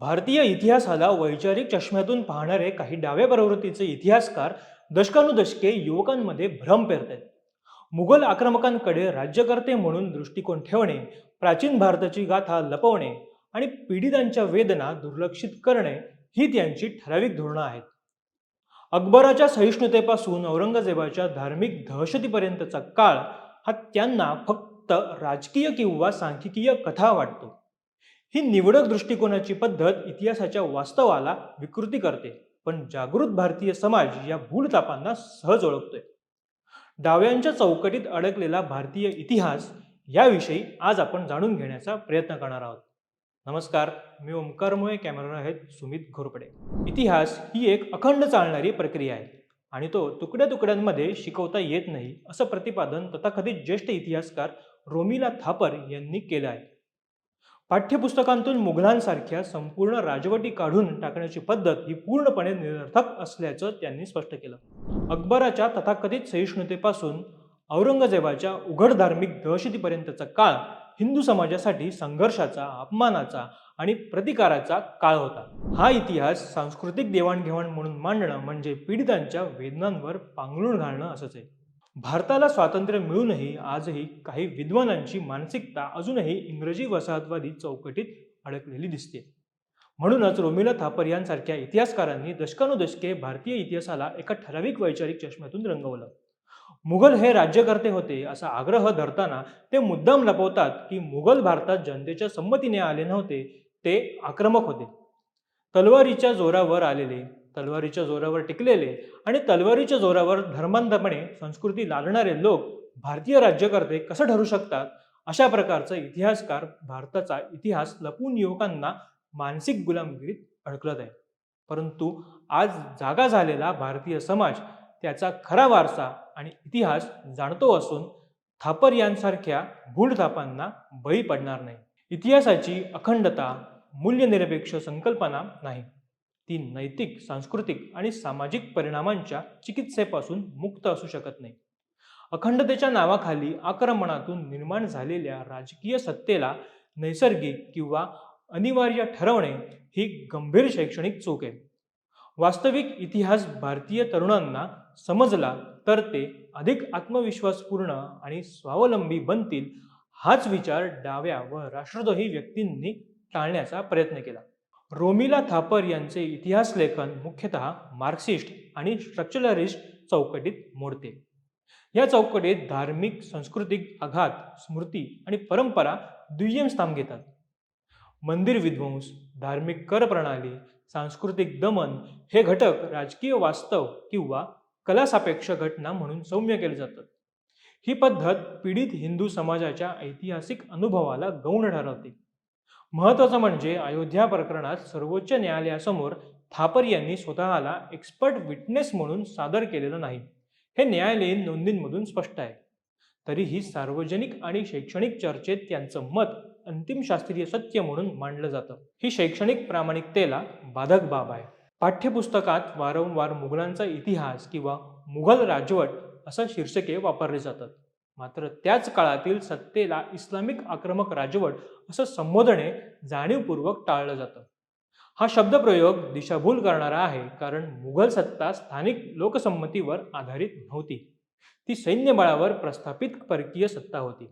भारतीय इतिहासाला वैचारिक चष्म्यातून पाहणारे काही डाव्या प्रवृत्तीचे इतिहासकार दशकानुदशके युवकांमध्ये भ्रम पेरतात. मुघल आक्रमकांकडे राज्यकर्ते म्हणून दृष्टिकोन ठेवणे प्राचीन भारताची गाथा लपवणे आणि पीडितांच्या वेदना दुर्लक्षित करणे ही त्यांची ठराविक धोरणं आहेत. अकबराच्या सहिष्णुतेपासून औरंगजेबाच्या धार्मिक दहशतीपर्यंतचा काळ हा त्यांना फक्त राजकीय किंवा सांख्यिकीय कथा वाटतो. ही निवडक दृष्टिकोनाची पद्धत इतिहासाच्या वास्तवाला विकृती करते पण जागृत भारतीय समाज या भूलतापांना सहज ओळखतोय. डाव्यांच्या चौकटीत अडकलेला भारतीय इतिहास याविषयी आज आपण जाणून घेण्याचा प्रयत्न करणार आहोत. नमस्कार मी ओंकारमुळे कॅमेरा आहेत सुमित घोरपडे. इतिहास ही एक अखंड चालणारी प्रक्रिया आहे आणि तो तुकड्या तुकड्यांमध्ये शिकवता येत नाही असं प्रतिपादन तथाकथित ज्येष्ठ इतिहासकार रोमिला थापर यांनी केलं आहे. पाठ्यपुस्तकांतून मुघलांसारख्या संपूर्ण राजवटी काढून टाकण्याची पद्धत ही पूर्णपणे निरर्थक असल्याचं त्यांनी स्पष्ट केलं. अकबराच्या तथाकथित सहिष्णुतेपासून औरंगजेबाच्या उघड धार्मिक दहशतीपर्यंतचा काळ हिंदू समाजासाठी संघर्षाचा अपमानाचा आणि प्रतिकाराचा काळ होता. हा इतिहास सांस्कृतिक देवाणघेवाण म्हणून मांडणं म्हणजे पीडितांच्या वेदनांवर पांघरुण घालणं असंच आहे. भारताला स्वातंत्र्य मिळूनही आजही काही विद्वानांची मानसिकता अजूनही इंग्रजी वसाहतवादी चौकटीत अडकलेली दिसते. म्हणूनच रोमिला थापर यांसारख्या इतिहासकारांनी दशकानुदशके भारतीय इतिहासाला एका ठराविक वैचारिक चष्म्यातून रंगवलं. मुघल हे राज्यकर्ते होते असा आग्रह धरताना ते मुद्दाम लपवतात की मुघल भारतात जनतेच्या संमतीने आले नव्हते ते आक्रमक होते. तलवारीच्या जोरावर आलेले तलवारीच्या जोरावर टिकलेले आणि तलवारीच्या जोरावर धर्मांधपणे संस्कृती लादणारे लोक भारतीय राज्यकर्ते कसं ठरू शकतात? अशा प्रकारचा इतिहासकार भारताचा इतिहास लपून युवकांना मानसिक गुलामगिरीत अडकलत आहे. परंतु आज जागा झालेला भारतीय समाज त्याचा खरा वारसा आणि इतिहास जाणतो असून थापर यांसारख्या भूलथापांना बळी पडणार नाही. इतिहासाची अखंडता मूल्यनिरपेक्ष संकल्पना नाही. ती नैतिक सांस्कृतिक आणि सामाजिक परिणामांच्या चिकित्सेपासून मुक्त असू शकत नाही. अखंडतेच्या नावाखाली आक्रमणातून निर्माण झालेल्या राजकीय सत्तेला नैसर्गिक किंवा अनिवार्य ठरवणे ही गंभीर शैक्षणिक चूक आहे. वास्तविक इतिहास भारतीय तरुणांना समजला तर ते अधिक आत्मविश्वासपूर्ण आणि स्वावलंबी बनतील हाच विचार डाव्या व राष्ट्रद्रोही व्यक्तींनी टाळण्याचा प्रयत्न केला. रोमिला थापर यांचे इतिहास लेखन मुख्यतः मार्क्सिस्ट आणि स्ट्रक्चरलिस्ट चौकटीत मोडते. या चौकटीत धार्मिक सांस्कृतिक आघात स्मृती आणि परंपरा दुय्यम स्थान घेतात. मंदिर विध्वंस धार्मिक कर प्रणाली सांस्कृतिक दमन हे घटक राजकीय वास्तव किंवा कलासापेक्ष घटना म्हणून सौम्य केले जातात. ही पद्धत पीडित हिंदू समाजाच्या ऐतिहासिक अनुभवाला गौण ठरवते. महत्त्वाचं म्हणजे अयोध्या प्रकरणात सर्वोच्च न्यायालयासमोर थापर यांनी स्वतःला एक्सपर्ट विटनेस म्हणून सादर केलेलं नाही. हे न्यायालयीन नोंदींमधून स्पष्ट आहे. तरीही सार्वजनिक आणि शैक्षणिक चर्चेत त्यांचं मत अंतिम शास्त्रीय सत्य म्हणून मांडलं जातं. ही शैक्षणिक प्रामाणिकतेला बाधक बाब आहे. पाठ्यपुस्तकात वारंवार मुघलांचा इतिहास किंवा मुघल राजवट असं शीर्षके वापरले जातात. मात्र त्याच काळातील सत्तेला इस्लामिक आक्रमक राजवट असं संबोधणे जाणीवपूर्वक टाळलं जातं. हा शब्दप्रयोग दिशाभूल करणारा आहे कारण मुघल सत्ता स्थानिक लोकसंमतीवर आधारित नव्हती. ती सैन्यबळावर प्रस्थापित परकीय सत्ता होती.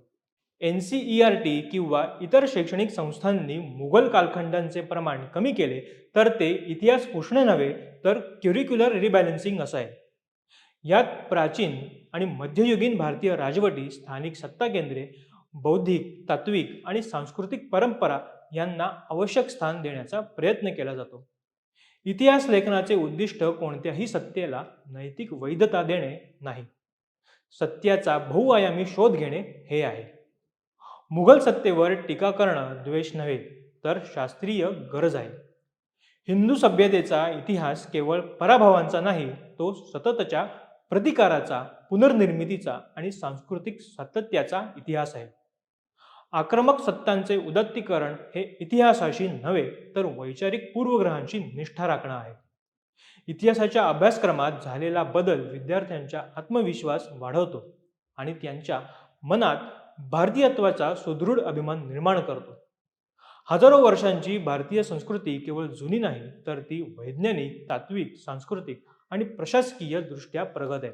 N C E R T किंवा इतर शैक्षणिक संस्थांनी मुघल कालखंडांचे प्रमाण कमी केले तर ते इतिहास पुसणे नव्हे तर क्युरिक्युलर रिबॅलन्सिंग असं आहे. यात प्राचीन आणि मध्ययुगीन भारतीय राजवटी स्थानिक सत्ता केंद्रे बौद्धिक तात्विक आणि सांस्कृतिक परंपरा यांना आवश्यक स्थान देण्याचा प्रयत्न केला जातो. इतिहास लेखनाचे उद्दिष्ट कोणत्याही सत्तेला नैतिक वैधता देणे नाही. सत्याचा बहुआयामी शोध घेणे हे आहे. मुघल सत्तेवर टीका करणं द्वेष नव्हे तर शास्त्रीय गरज आहे. हिंदू सभ्यतेचा इतिहास केवळ पराभवांचा नाही तो सततच्या प्रतिकाराचा पुनर्निर्मितीचा आणि सांस्कृतिक सातत्याचा इतिहास आहे. आक्रमक सत्तांचे उदत्तीकरण हे इतिहासाशी नव्हे तर वैचारिक पूर्वग्रहांशी निष्ठा राखणं आहे. इतिहासाच्या अभ्यासक्रमात झालेला बदल विद्यार्थ्यांचा आत्मविश्वास वाढवतो आणि त्यांच्या मनात भारतीयत्वाचा सुदृढ अभिमान निर्माण करतो. हजारो वर्षांची भारतीय संस्कृती केवळ जुनी नाही तर ती वैज्ञानिक तात्विक सांस्कृतिक आणि प्रशासकीय दृष्ट्या प्रगत आहे.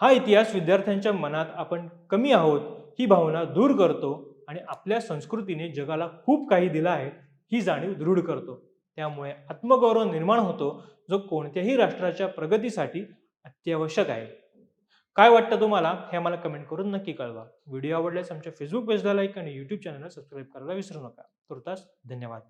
हा इतिहास विद्यार्थ्यांच्या मनात आपण कमी आहोत ही भावना दूर करतो आणि आपल्या संस्कृतीने जगाला खूप काही दिलं आहे ही जाणीव दृढ करतो. त्यामुळे आत्मगौरव निर्माण होतो जो कोणत्याही राष्ट्राच्या प्रगतीसाठी अत्यावश्यक आहे. काय वाटतं तुम्हाला? हे आम्हाला कमेंट करून नक्की कळवा. व्हिडिओ आवडल्यास आमच्या फेसबुक पेजला लाईक आणि यूट्यूब चॅनलला सबस्क्राईब करायला विसरू नका. तुर्तास धन्यवाद.